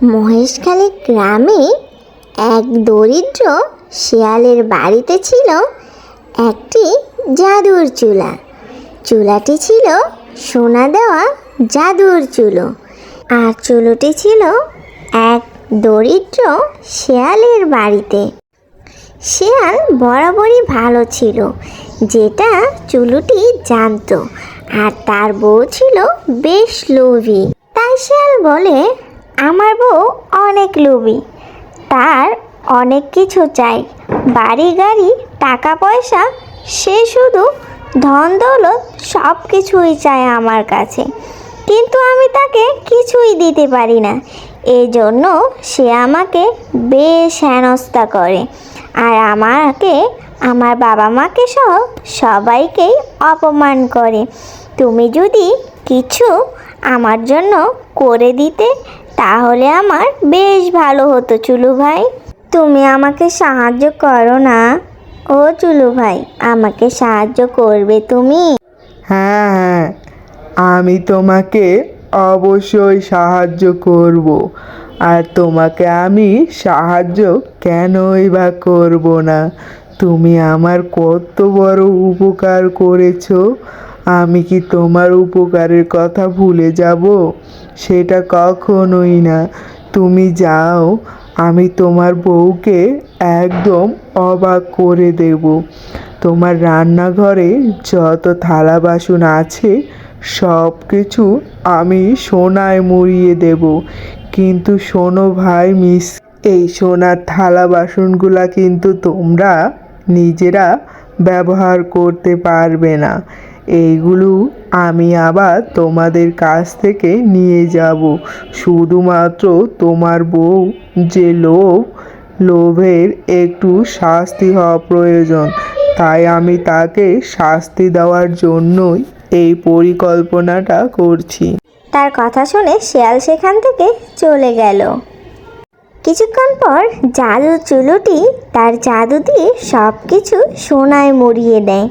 মহেশখালী গ্রামে এক দরিদ্র শিয়ালের বাড়িতে ছিল একটি জাদুর চুলা। চুলাটি ছিল সোনা দেওয়া জাদুর চুলো আর চুলোটি ছিল এক দরিদ্র শেয়ালের বাড়িতে। শেয়াল বরাবরই ভালো ছিল, যেটা চুলুটি জানতো, আর তার বউ ছিল বেশ লোভী। তাই শেয়াল বলে আমার বউ অনেক লোভী। তার অনেক কিছু চাই। বাড়ি গাড়ি, টাকা পয়সা, সে শুধু ধন দৌলত সব কিছুই চায় আমার কাছে। কিন্তু আমি তাকে কিছুই দিতে পারি না। এই জন্য সে আমাকে বেশ হেনস্থা করে। আর আমাকে, আমার বাবা মাকে সহ সবাইকেই অপমান করে। তুমি যদি কিছু আমার জন্য করে দিতে তাহলে আমার বেশ ভালো হতো, চুলু ভাই। তুমি আমাকে সাহায্য করো না। ও চুলু ভাই, আমাকে সাহায্য করবে তুমি। হ্যাঁ হ্যাঁ আমি তোমাকে অবশ্যই সাহায্য করব। আর তোমাকে আমি সাহায্য কেনই বা করব না? তুমি আমার কত বড় উপকার করেছ। আমি কি তোমার উপকারের কথা ভুলে যাব? সেটা কখনোই না। তুমি যাও, আমি তোমার বউকে একদম অবাক করে দেব। তোমার রান্নাঘরে যত থালা বাসন আছে সব কিছু আমি সোনায় মুড়িয়ে দেব। কিন্তু শোনো ভাই, মিস, এই সোনার থালা বাসনগুলা কিন্তু তোমরা নিজেরা ব্যবহার করতে পারবে না। এইগুলো আমি আবার তোমাদের কাছ থেকে নিয়ে যাব। শুধুমাত্র তোমার বউ যে লোভ, লোভের একটু শাস্তি হওয়া প্রয়োজন। তাই আমি তাকে শাস্তি দেওয়ার জন্যই এই পরিকল্পনাটা করছি। তার কথা শুনে শিয়াল সেখান থেকে চলে গেল। কিছুক্ষণ পর জাদু চুলোটি তার জাদু দিয়ে সব কিছু সোনায় মরিয়ে দেয়।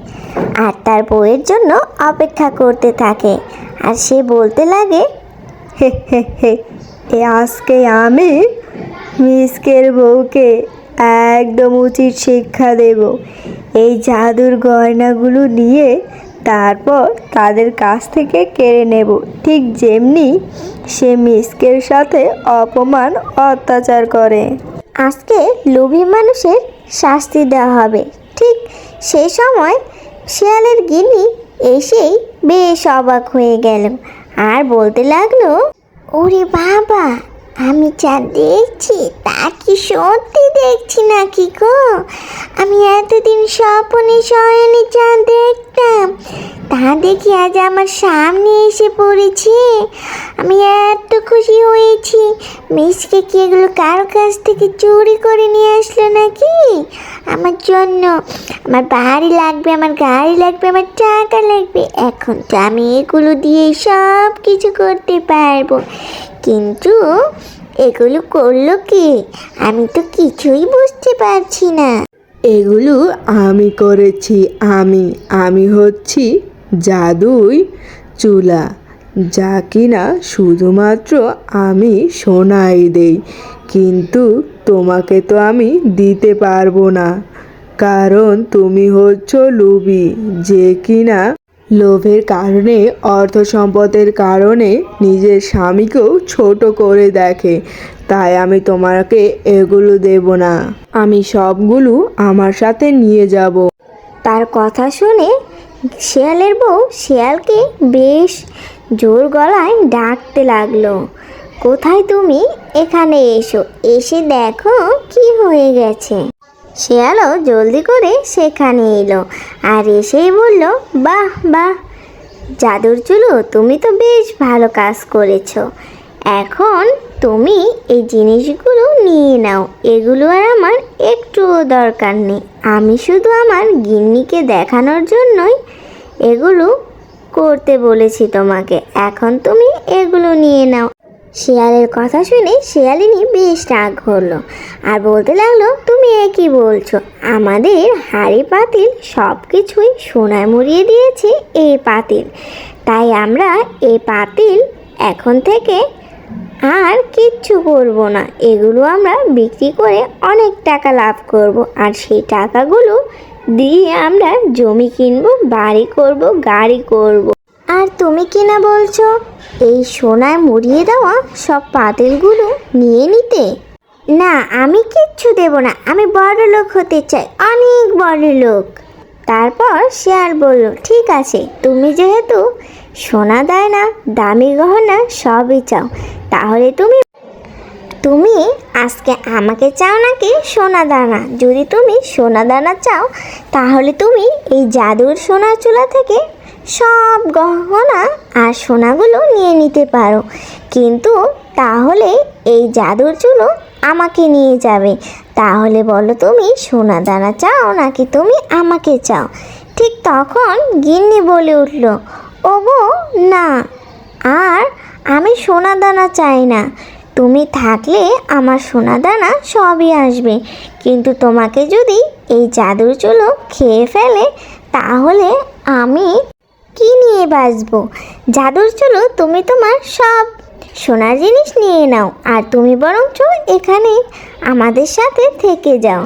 আর তার বউয়ের জন্য অপেক্ষা করতে থাকে। আর সে বলতে লাগে, হে হে আজকে আমি মিসকের বউকে একদম উচিত শিক্ষা দেব। এই জাদুর গয়নাগুলো নিয়ে তারপর তাদের কাছ থেকে কেড়ে নেব। ঠিক যেমনি সে মিসকের সাথে অপমান, অত্যাচার করে। আজকে লোভী মানুষের শাস্তি দেওয়া হবে। ঠিক সেই সময় শিয়ালের গিনি এসেই বেশ অবাক হয়ে গেল। আর বলতে লাগল, ওরে বাবা, আমি যা দেখছি তা কি সত্যি? দেখছি নাকি গো? আমি এতদিন স্বপনে শয়নে যা দেখতাম। তা দেখি আজ আমার সামনে এসে পড়েছে। আমি এত খুশি হয়েছি। মিসকে কি এগুলো কারও কাছ থেকে চুরি করে নিয়ে আসলো নাকি? আমার জন্য আমার বাড়ি লাগবে, আমার গাড়ি লাগবে, আমার টাকা লাগবে। এখন তো আমি এগুলো দিয়ে সব কিছু করতে পারব। কিন্তু এগুলো করল কি? আমি তো কিছুই বুঝতে পারছি না। এগুলো আমি করেছি আমি। আমি হচ্ছি জাদুই চুলা, যা কিনা শুধুমাত্র আমি সোনাই দেই। কিন্তু তোমাকে তো আমি দিতে পারব না। কারণ তুমি হচ্ছ লুবি, যে কিনা লোভের কারণে অর্থ সম্পদের কারণে নিজের স্বামীকেও ছোট করে দেখে। তাই আমি তোমাকে এগুলো দেব না। আমি সবগুলো আমার সাথে নিয়ে যাব। তার কথা শুনে শিয়ালের বউ শিয়ালকে বেশ জোর গলায় ডাকতে লাগল। কোথায় তুমি? এখানে এসো। এসে দেখো কি হয়ে গেছে। শিয়ালও জলদি করে সেখানে এলো আর এসেই বলল, বাহ বাহ, জাদুর চুলো তুমি তো বেশ ভালো কাজ করেছ। এখন তুমি এই জিনিসগুলো নিয়ে নাও, এগুলো আর আমার একটুও দরকার নেই। আমি শুধু আমার গিন্নিকে দেখানোর জন্যই এগুলো করতে বলেছি তোমাকে। এখন তুমি এগুলো নিয়ে নাও। শিয়ালের কথা শুনে শিয়ালিনী বেশ রাগ হলো আর বলতে লাগল, তুমি এ কি বলছো? আমাদের হাড়ি পাতিল সব কিছুই সোনায় মুড়িয়ে দিয়েছে এই পাতিল। তাই আমরা এই পাতিল এখন থেকে আর কিচ্ছু করব না। এগুলো আমরা বিক্রি করে অনেক টাকা লাভ করব আর সেই টাকাগুলো দিয়ে আমরা জমি কিনবো, বাড়ি করব, গাড়ি করব। আর তুমি কি না বলছো? এই সোনায় মুড়িয়ে দেওয়া সব পাতিলগুলো নিয়ে নিতে। না, আমি কিচ্ছু দেব না। আমি বড় লোক হতে চাই, অনেক বড় লোক তারপর সে আর বলল, ঠিক আছে, তুমি যেহেতু সোনা দেয় না, দামি গহনা সবই চাও, তাহলে তুমি তুমি আজকে আমাকে চাও নাকি সোনা দানা? যদি তুমি সোনা দানা চাও, তাহলে তুমি এই জাদুর সোনার চুলা থেকে সব গহনা আর সোনাগুলো নিয়ে নিতে পারো। কিন্তু তাহলে এই জাদুর চুলো আমাকে নিয়ে যাবে। তাহলে বলো তুমি, সোনা দানা চাও নাকি তুমি আমাকে চাও? ঠিক তখন গিন্নি বলে উঠল, ওগো, না। আর আমি সোনা দানা চাই না। তুমি থাকলে আমার সোনা দানা সবই আসবে। কিন্তু তোমাকে যদি এই জাদুর চুলো খেয়ে ফেলে, তাহলে আমি কি নিয়ে বাঁচবো? জাদুর চুলো তুমি তোমার সব। সোনার জিনিস নিয়ে নাও, আর তুমি বরঞ্চ এখানে আমাদের সাথে থেকে যাও।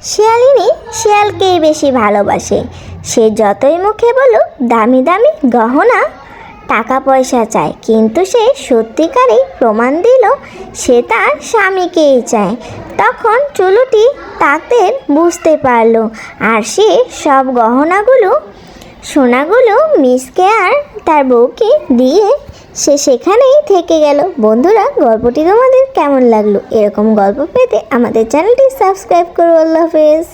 শিয়ালিনী শিয়ালকেই বেশি ভালোবাসে। সে যতই মুখে বলুক, দামি দামি গহনা টাকা পয়সা চায়। কিন্তু সে সত্যিকারেই প্রমাণ দিল, সে তার স্বামীকেই চায়। তখন চুলুটি তাদের বুঝতে পারল, আর সে সব গহনাগুলো সোনাগুলো মিসকে আর তার বউকে দিয়ে সে সেখানেই থেকে গেল। বন্ধুরা, গল্পটি তোমাদের কেমন লাগল? এরকম গল্প পেতে আমাদের চ্যানেলটি সাবস্ক্রাইব করো। আল্লাহ হাফেজ।